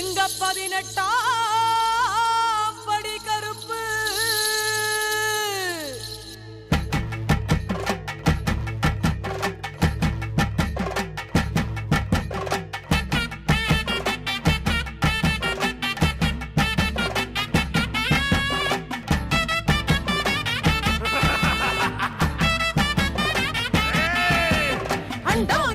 எங்க பதினெட்டாம் படி கருப்பு. அண்டா.